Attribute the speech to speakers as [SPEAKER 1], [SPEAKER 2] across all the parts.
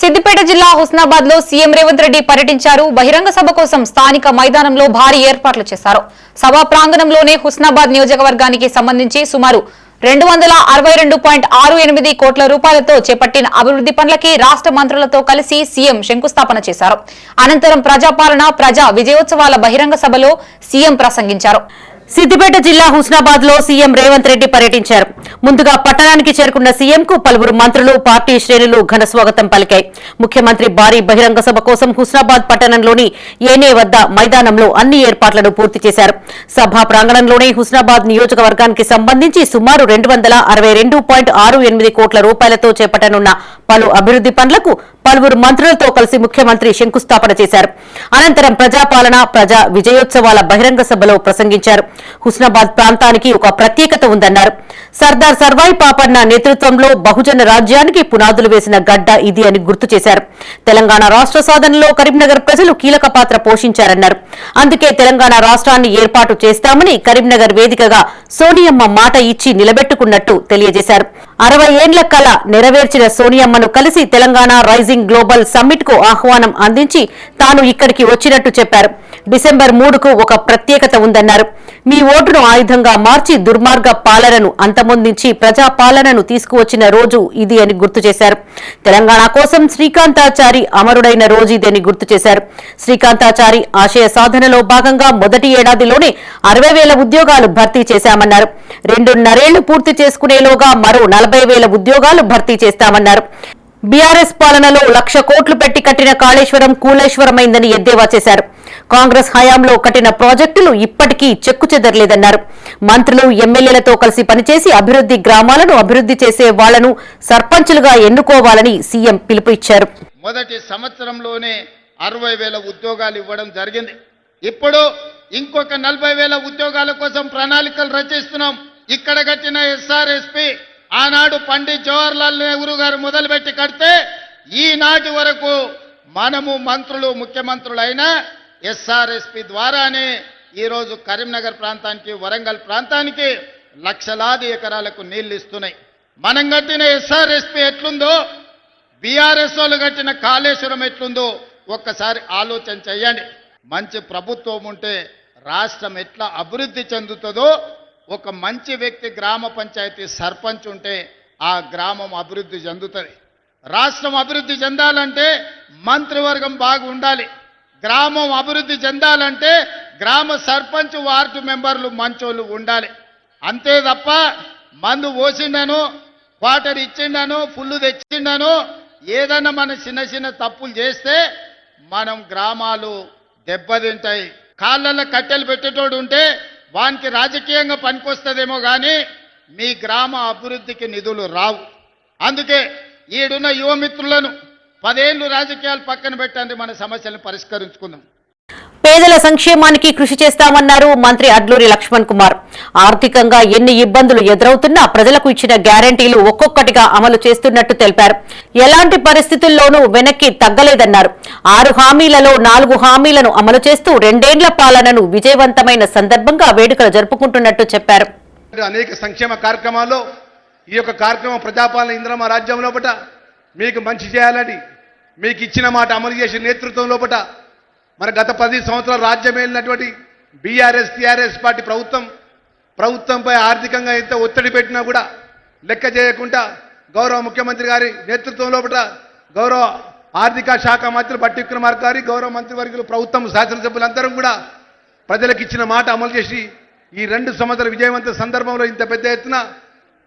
[SPEAKER 1] సిద్దిపేట జిల్లా హుస్నాబాద్లో సీఎం రేవంత్ రెడ్డి పర్యటించారు. బహిరంగ సభ కోసం స్థానిక మైదానంలో భారీ ఏర్పాట్లు చేశారు. సభా ప్రాంగణంలోనే హుస్నాబాద్ నియోజకవర్గానికి సంబంధించి సుమారు రెండు వందల అరవై రెండు పాయింట్ ఆరు ఎనిమిది కోట్ల రూపాయలతో చేపట్టిన అభివృద్ధి పనులకి రాష్ట్ర మంత్రులతో కలిసి సీఎం శంకుస్థాపన చేశారు. అనంతరం ప్రజాపాలన ప్రజా విజయోత్సవాల బహిరంగ సభలో సీఎం ప్రసంగించారు.
[SPEAKER 2] సిద్దిపేట జిల్లా హుస్నాబాద్లో సీఎం రేవంత్ రెడ్డి పర్యటించారు. ముందుగా పట్టణానికి చేరుకున్న సీఎం కు పలువురు మంత్రులు పార్టీ శ్రేణులు ఘన స్వాగతం పలికాయి. ముఖ్యమంత్రి భారీ బహిరంగ సభ కోసం హుస్నాబాద్ పట్టణంలోని ఏనే వద్ద మైదానంలో అన్ని ఏర్పాట్లను పూర్తి చేశారు. సభా ప్రాంగణంలోనే హుస్నాబాద్ నియోజకవర్గానికి సంబంధించి సుమారు రెండు వందల అరవై రెండు పాయింట్ ఆరు ఎనిమిది కోట్ల రూపాయలతో చేపట్టనున్న పలు అభివృద్ధి పనులకు పలువురు మంత్రులతో కలిసి ముఖ్యమంత్రి శంకుస్థాపన చేశారు. అనంతరం ప్రజాపాలన ప్రజా విజయోత్సవాల బహిరంగ సభలో ప్రసంగించారు. హుస్నాబాద్ ప్రాంతానికి ఒక ప్రత్యేకత ఉందన్నారు. సర్దార్ సర్వాయి పాపన్న నేతృత్వంలో బహుజన రాజ్యానికి పునాదులు వేసిన గడ్డ ఇది అని గుర్తు చేశారు. తెలంగాణ రాష్ట్ర సాధనలో కరీంనగర్ ప్రజలు కీలక పాత్ర పోషించారన్నారు. అందుకే తెలంగాణ రాష్ట్రాన్ని ఏర్పాటు చేస్తామని కరీంనగర్ వేదికగా సోనియమ్మ మాట ఇచ్చి నిలబెట్టుకున్నట్టు తెలియజేశారు. అరవై ఏండ్ల కళ నెరవేర్చిన సోనియమ్మను కలిసి తెలంగాణ రైజింగ్ గ్లోబల్ సమ్మిట్కు ఆహ్వానం అందించి తాను ఇక్కడికి వచ్చినట్టు చెప్పారు. డిసెంబర్ మూడుకు ఒక ప్రత్యేకత ఉందన్నారు. మీ ఓటును ఆయుధంగా మార్చి దుర్మార్గ పాలనను అంతమొందించి ప్రజా పాలనను తీసుకువచ్చిన రోజు ఇది అని గుర్తు చేశారు. తెలంగాణ కోసం శ్రీకాంతాచారి అమరుడైన రోజు ఇది గుర్తు చేశారు. శ్రీకాంతాచారి ఆశయ సాధనలో భాగంగా మొదటి ఏడాదిలోనే అరవై వేల ఉద్యోగాలు భర్తీ చేశామన్నారు. రెండున్నరేళ్ళు పూర్తి చేసుకునేలోగా మరో నలభై వేల ఉద్యోగాలు భర్తీ చేస్తామన్నారు. బీఆర్ఎస్ పాలనలో లక్ష కోట్లు పెట్టి కట్టిన కాళేశ్వరం కూలేశ్వరమైందని ఎద్దేవా చేశారు. కాంగ్రెస్ హయాంలో కట్టిన ప్రాజెక్టులు ఇప్పటికీ చెక్కు చెదరలేదన్నారు. మంత్రులు ఎమ్మెల్యేలతో కలిసి పనిచేసి అభివృద్ధి గ్రామాలను అభివృద్ధి చేసే వాళ్ళను సర్పంచులుగా ఎన్నుకోవాలని సీఎం పిలుపు ఇచ్చారు.
[SPEAKER 3] మొదటి సంవత్సరంలోనే అరవై వేల ఉద్యోగాలు ఇవ్వడం జరిగింది. ఇప్పుడు ఇంకొక నలభై వేల ఉద్యోగాల కోసం ప్రణాళికలు రచిస్తున్నాం. ఇక్కడ కట్టిన ఎస్ఆర్ఎస్పి ఆనాడు పండిత్ జవహర్లాల్ నెహ్రూ గారు మొదలుపెట్టి కడితే ఈనాటి వరకు మనము మంత్రులు ముఖ్యమంత్రులైన ఎస్ఆర్ఎస్పి ద్వారానే ఈరోజు కరీంనగర్ ప్రాంతానికి వరంగల్ ప్రాంతానికి లక్షలాది ఎకరాలకు నీళ్ళు ఇస్తున్నాయి మనం కట్టిన ఎస్ఆర్ఎస్పి ఎట్లుందో బీఆర్ఎస్ వాళ్ళు కట్టిన కాళేశ్వరం ఎట్లుందో ఒక్కసారి ఆలోచన చేయండి. మంచి ప్రభుత్వం ఉంటే రాష్ట్రం ఎట్లా అభివృద్ధి చెందుతుందో ఒక మంచి వ్యక్తి గ్రామ పంచాయతీ సర్పంచ్ ఉంటే ఆ గ్రామం అభివృద్ధి చెందుతుంది. రాష్ట్రం అభివృద్ధి చెందాలంటే మంత్రివర్గం బాగా ఉండాలి గ్రామం అభివృద్ధి చెందాలంటే గ్రామ సర్పంచ్ వార్డు మెంబర్లు మంచోళ్ళు ఉండాలి. అంతే తప్ప మందు పోసిండను వాటర్ ఇచ్చిండను ఫుల్ తెచ్చిండను ఏదన్నా మనం చిన్న చిన్న తప్పులు చేస్తే మనం గ్రామాలు దెబ్బతింటాయి. కాళ్ళల్లో కట్టెలు పెట్టేటోడు ఉంటే వానికి రాజకీయంగా పనికొస్తుందేమో కానీ మీ గ్రామ అభివృద్ధికి నిధులు రావు. అందుకే ఈడున్న యువమిత్రులను పదేళ్ళు రాజకీయాలు పక్కన పెట్టండి మన సమస్యలను పరిష్కరించుకుందాం.
[SPEAKER 2] పేదల సంక్షేమానికి కృషి చేస్తామన్నారు మంత్రి అడ్లూరి లక్ష్మణ్ కుమార్. ఆర్థికంగా ఎన్ని ఇబ్బందులు ఎదురవుతున్నా ప్రజలకు ఇచ్చిన గ్యారంటీలు ఒక్కొక్కటిగా అమలు చేస్తున్నట్టు తెలిపారు. ఎలాంటి పరిస్థితుల్లోనూ వెనక్కి తగ్గలేదన్నారు. ఆరు హామీలలో నాలుగు హామీలను అమలు చేస్తూ రెండేండ్ల పాలనను విజయవంతమైన సందర్భంగా వేడుకలు జరుపుకుంటున్నట్టు చెప్పారు.
[SPEAKER 4] అనేక సంక్షేమ కార్యక్రమాల్లో ఈ యొక్క కార్యక్రమం ప్రజాపాలన ఇంద్రమ రాజ్యం లోపట మీకు మంచి చేయాలని మీకు ఇచ్చిన మాట అమలు చేసే నేతృత్వం లోపట మరి గత పది సంవత్సరాలు రాజ్యం వెళ్ళినటువంటి బీఆర్ఎస్ టీఆర్ఎస్ పార్టీ ప్రభుత్వం ప్రభుత్వంపై ఆర్థికంగా ఎంత ఒత్తిడి పెట్టినా కూడా లెక్క చేయకుండా గౌరవ ముఖ్యమంత్రి గారి నేతృత్వం లోపట గౌరవ ఆర్థిక శాఖ మంత్రి బట్టి విక్రమార్క గారి గౌరవ మంత్రివర్గులు ప్రభుత్వం శాసనసభ్యులందరూ కూడా ప్రజలకు ఇచ్చిన మాట అమలు చేసి ఈ రెండు సంవత్సరాల విజయవంత సందర్భంలో ఇంత పెద్ద ఎత్తున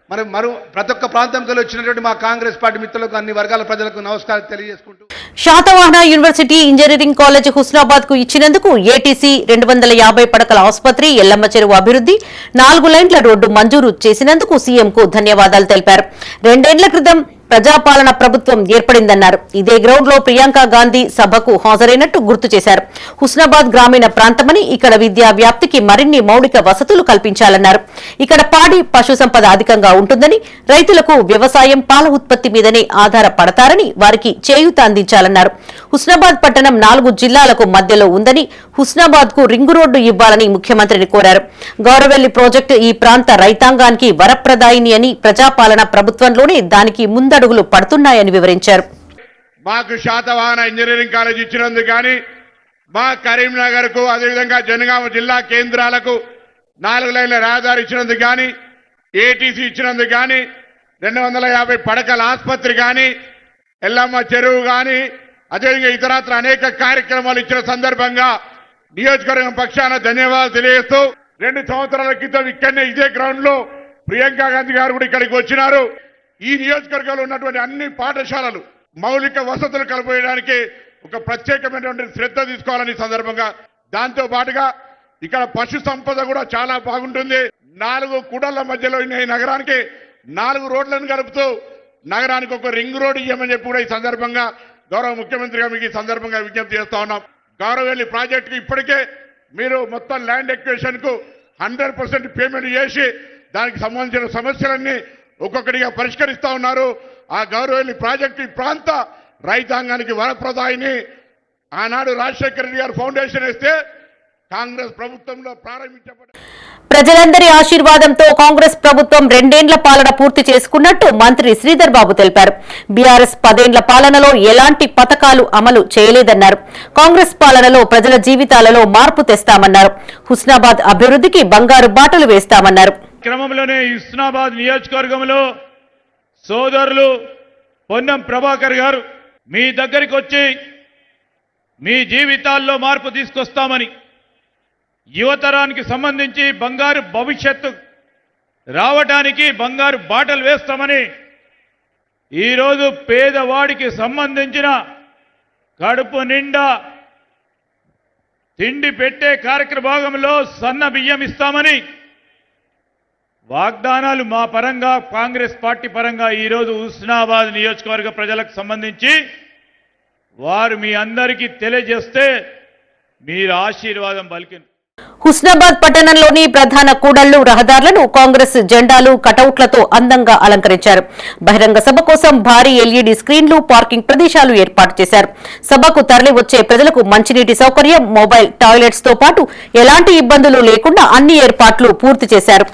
[SPEAKER 4] మరి మరో ప్రతి ఒక్క ప్రాంతంలో వచ్చినటువంటి మా కాంగ్రెస్ పార్టీ మిత్రులకు అన్ని వర్గాల ప్రజలకు నమస్కారం తెలియజేసుకుంటూ
[SPEAKER 2] శాతవాహన యూనివర్సిటీ ఇంజనీరింగ్ కాలేజ్ హుస్నాబాద్కు ఇచ్చినందుకు ఏటీసీ రెండు వందల యాభై పడకల ఆసుపత్రి ఎల్లమ్మ చెరువు అభివృద్ధి నాలుగు లైన్ల రోడ్డు మంజూరు చేసినందుకు సీఎంకు ధన్యవాదాలు తెలిపారు. రెండేండ్ల క్రితం ప్రజాపాలన ప్రభుత్వం ఏర్పడిందన్నారు. ఇదే గ్రౌండ్లో ప్రియాంక గాంధీ సభకు హాజరైనట్టు గుర్తు చేశారు. హుస్నాబాద్ గ్రామీణ ప్రాంతమని ఇక్కడ విద్యా వ్యాప్తికి మరిన్ని మౌలిక వసతులు కల్పించాలన్నారు. ఇక్కడ పాడి పశు సంపద అధికంగా ఉంటుందని రైతులకు వ్యవసాయం పాల ఉత్పత్తి మీదనే ఆధారపడతారని వారికి చేయూత అందించాలన్నారు. హుస్నాబాద్ పట్టణం నాలుగు జిల్లాలకు మధ్యలో ఉందని హుస్నాబాద్కు రింగు రోడ్డు ఇవ్వాలని ముఖ్యమంత్రిని కోరారు. గౌరవెల్లి ప్రాజెక్టు ఈ ప్రాంత రైతాంగానికి వరప్రదాయిని అని ప్రజాపాలన ప్రభుత్వంలోనే దానికి ముందడుగులు పడుతున్నాయని వివరించారు.
[SPEAKER 4] మాకు శాతవాహన ఇంజనీరింగ్ కాలేజ్ ఇచ్చినందుకు కానీ మా కరీంనగర్కు అదేవిధంగా జనగామ జిల్లా కేంద్రాలకు నాలుగు లైన్ల రహదారి ఇచ్చినందుకు కానీ ఏటీసీ ఇచ్చినందుకు కానీ రెండు వందల యాభై పడకల ఆసుపత్రి కానీ ఎల్లమ్మ చెరువు కానీ అదేవిధంగా ఇతరత్ర అనేక కార్యక్రమాలు ఇచ్చిన సందర్భంగా నియోజకవర్గం పక్షాన ధన్యవాదాలు తెలియజేస్తూ రెండు సంవత్సరాల క్రితం ఇక్కడనే ఇదే గ్రౌండ్లో ప్రియాంక గాంధీ గారు కూడా ఇక్కడికి వచ్చినారు. ఈ నియోజకవర్గంలో ఉన్నటువంటి అన్ని పాఠశాలలు మౌలిక వసతులు కల్పించడానికి ఒక ప్రత్యేకమైనటువంటి శ్రద్ధ తీసుకోవాలని సందర్భంగా దాంతో పాటుగా ఇక్కడ పశు సంపద కూడా చాలా బాగుంటుంది. నాలుగు కూడళ్ళ మధ్యలో ఈ నగరానికి. నాలుగు రోడ్లను కలుపుతూ నగరానికి ఒక రింగ్ రోడ్ ఇవ్వమని చెప్పి కూడా ఈ సందర్భంగా గౌరవ ముఖ్యమంత్రిగా మీకు ఈ సందర్భంగా విజ్ఞప్తి చేస్తా ఉన్నాం. గౌరవెల్లి ప్రాజెక్టుకి ఇప్పటికే మీరు మొత్తం ల్యాండ్ ఎక్వేషన్కు హండ్రెడ్ పర్సెంట్ పేమెంట్ చేసి దానికి సంబంధించిన సమస్యలన్నీ ఒక్కొక్కటిగా పరిష్కరిస్తా ఉన్నారు. ఆ గౌరవెల్లి ప్రాజెక్టు ఈ ప్రాంత రైతాంగానికి వరప్రదాయిని ఆనాడు రాజశేఖర రెడ్డి గారు ఫౌండేషన్ వేస్తే కాంగ్రెస్ ప్రభుత్వంలో ప్రారంభించబడ్డ
[SPEAKER 2] ప్రజలందరి ఆశీర్వాదంతో కాంగ్రెస్ ప్రభుత్వం రెండేండ్ల పాలన పూర్తి చేసుకున్నట్టు మంత్రి శ్రీధర్ బాబు తెలిపారు. బీఆర్ఎస్ పదేండ్ల పాలనలో ఎలాంటి పథకాలు అమలు చేయలేదన్నారు. కాంగ్రెస్ పాలనలో ప్రజల జీవితాలలో మార్పు తెస్తామన్నారు. హుస్నాబాద్ అభివృద్ధికి బంగారు బాటలు వేస్తామన్నారు.
[SPEAKER 5] క్రమంలోనే ఇస్నాబాద్ నియోజకవర్గంలో సోదరులు పొన్నం ప్రభాకర్ గారు మీ దగ్గరికి వచ్చి మీ జీవితాల్లో మార్పు తీసుకొస్తామని యువతరానికి సంబంధించి బంగారు భవిష్యత్తు రావటానికి బంగారు బాటలు వేస్తామని ఈరోజు పేదవాడికి సంబంధించిన కడుపు నిండా తిండి పెట్టే కార్యక్రమంలో సన్న బియ్యం ఇస్తామని వాగ్దానాలు మా పరంగా కాంగ్రెస్ పార్టీ పరంగా ఈరోజు హుస్నాబాద్ నియోజకవర్గ ప్రజలకు సంబంధించి వారు మీ అందరికీ తెలియజేస్తే మీరు ఆశీర్వాదం పలికింది.
[SPEAKER 2] హుస్నాబాద్ పట్టణంలోని ప్రధాన కూడళ్ళు రహదారులను కాంగ్రెస్ జెండాలు కటౌట్లతో అందంగా అలంకరించారు. బహిరంగ సభ కోసం భారీ ఎల్ఈడీ స్క్రీన్లు పార్కింగ్ ప్రదేశాలు ఏర్పాటు చేశారు. సభకు తరలి వచ్చే ప్రజలకు మంచినీటి సౌకర్యం మొబైల్ టాయిలెట్స్తో పాటు ఎలాంటి ఇబ్బందులు లేకుండా అన్ని ఏర్పాట్లు పూర్తి చేశారు.